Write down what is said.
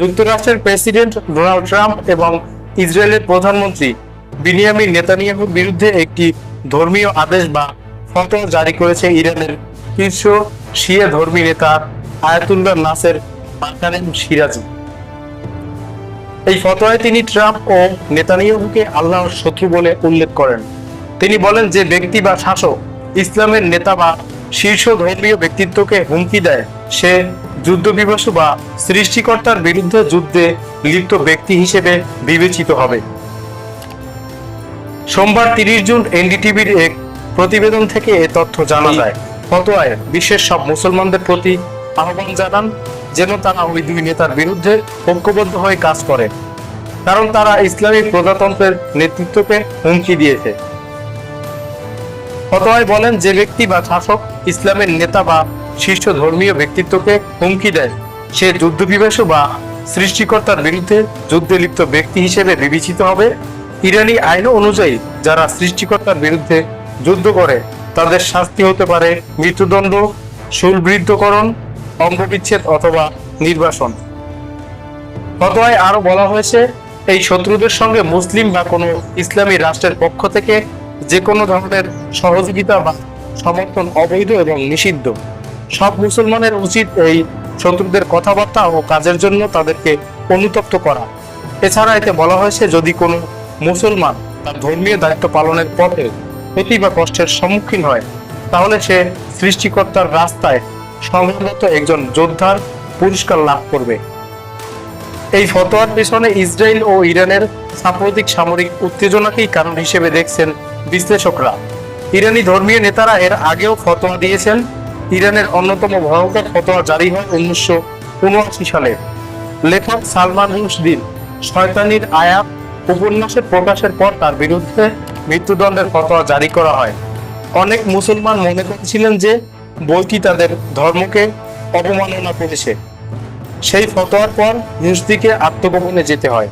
যুক্তরাষ্ট্রের president Donald Trump এবং ইসরায়েলের প্রধানমন্ত্রী বিনিয়ামিন নেতানিয়াহুর বিরুদ্ধে একটি ধর্মীয় আদেশ বা ফতোয়া জারি করেছে ইরানের শীর্ষ শিয়া ধর্মী নেতা আয়াতুল্লাহ নাসের বাকারেম সিরাজি। এই ফতোয়ায় তিনি ট্রাম্প ও নেতানিয়াহুকে আল্লাহর শত্রু বলে উল্লেখ করেন। তিনি বলেন যে ব্যক্তি বা শাসক ইসলামের নেতা বা শীর্ষ ধর্মীয় ব্যক্তিত্বকে হুমকি দেয়, সে যুদ্ধবিবশ বা সৃষ্টিকর্তার বিরুদ্ধে যুদ্ধে লিপ্ত ব্যক্তি হিসেবে বিবেচিত হবে। সোমবার তিরিশ জুন এনডিটিভির এক প্রতিবেদন থেকে এ তথ্য জানা যায়। ফতোয়ায় বিশ্বের সব মুসলমানদের প্রতি আহ্বান জানান যেন তারা ওই দুই নেতার বিরুদ্ধে ঐক্যবদ্ধ হয়ে কাজ করে, কারণ তারা ইসলামী প্রজাতন্ত্রের নেতৃত্বকে হুমকি দিয়েছে। ফতোয়ায় বলেন যে ব্যক্তি বা শাসক ইসলামের নেতা বা শীর্ষ ধর্মীয় ব্যক্তিত্বকে হুমকি দেয়। সে যুদ্ধবিবেশ বা সৃষ্টিকর্তার বিরুদ্ধে যুদ্ধে লিপ্ত ব্যক্তি হিসেবে বিবেচিত হবে। ইরানি আইন অনুযায়ী যারা সৃষ্টিকর্তার বিরুদ্ধে যুদ্ধ করে, তাদের শাস্তি হতে পারে মৃত্যুদণ্ড শুলবৃদ্ধকরণ অঙ্গবিচ্ছেদ অথবা নির্বাসন। ফতোয়ায় আরও বলা হয়েছে, এই শত্রুদের সঙ্গে মুসলিম বা কোনো ইসলামী রাষ্ট্রের পক্ষ থেকে যে কোনো ধরনের সহযোগিতা বা সমর্থন অবৈধ এবং নিষিদ্ধ। সব মুসলমানের উচিত এই শত্রুদের কথাবার্তা ও কাজের জন্য তাদেরকে অনুতপ্ত করা। এছাড়া এতে বলা হয়েছে, যদি কোনো মুসলমান তার ধর্মীয় দায়িত্ব পালনের পথে ক্ষতি বা কষ্টের সম্মুখীন হয়, তাহলে সে সৃষ্টিকর্তার রাস্তায় সংগ্রামরত একজন যোদ্ধার পুরস্কার লাভ করবে। এই ফতোয়ার পেছনে ইসরায়েল ও ইরানের সাম্প্রতিক সামরিক উত্তেজনাকেই কারণ হিসেবে দেখছেন বিশ্লেষকরা। ইরানি ধর্মীয় নেতারা এর আগেও ফতোয়া দিয়েছেন ইরানের অন্যতম ভয়ঙ্কর ফতোয়া জারি হয় উনিশশো উনআশি সালে। লেখক সালমান রুশদিন শয়তানির আয়াত উপন্যাসের প্রকাশের পর তার বিরুদ্ধে মৃত্যুদণ্ডের ফতোয়া জারি করা হয়। অনেক মুসলমান মনে করেছিলেন যে বইটি তাদের ধর্মকে অবমাননা করেছে। সেই ফতোয়ার পর রুশদিকে আত্মগোপনে যেতে হয়।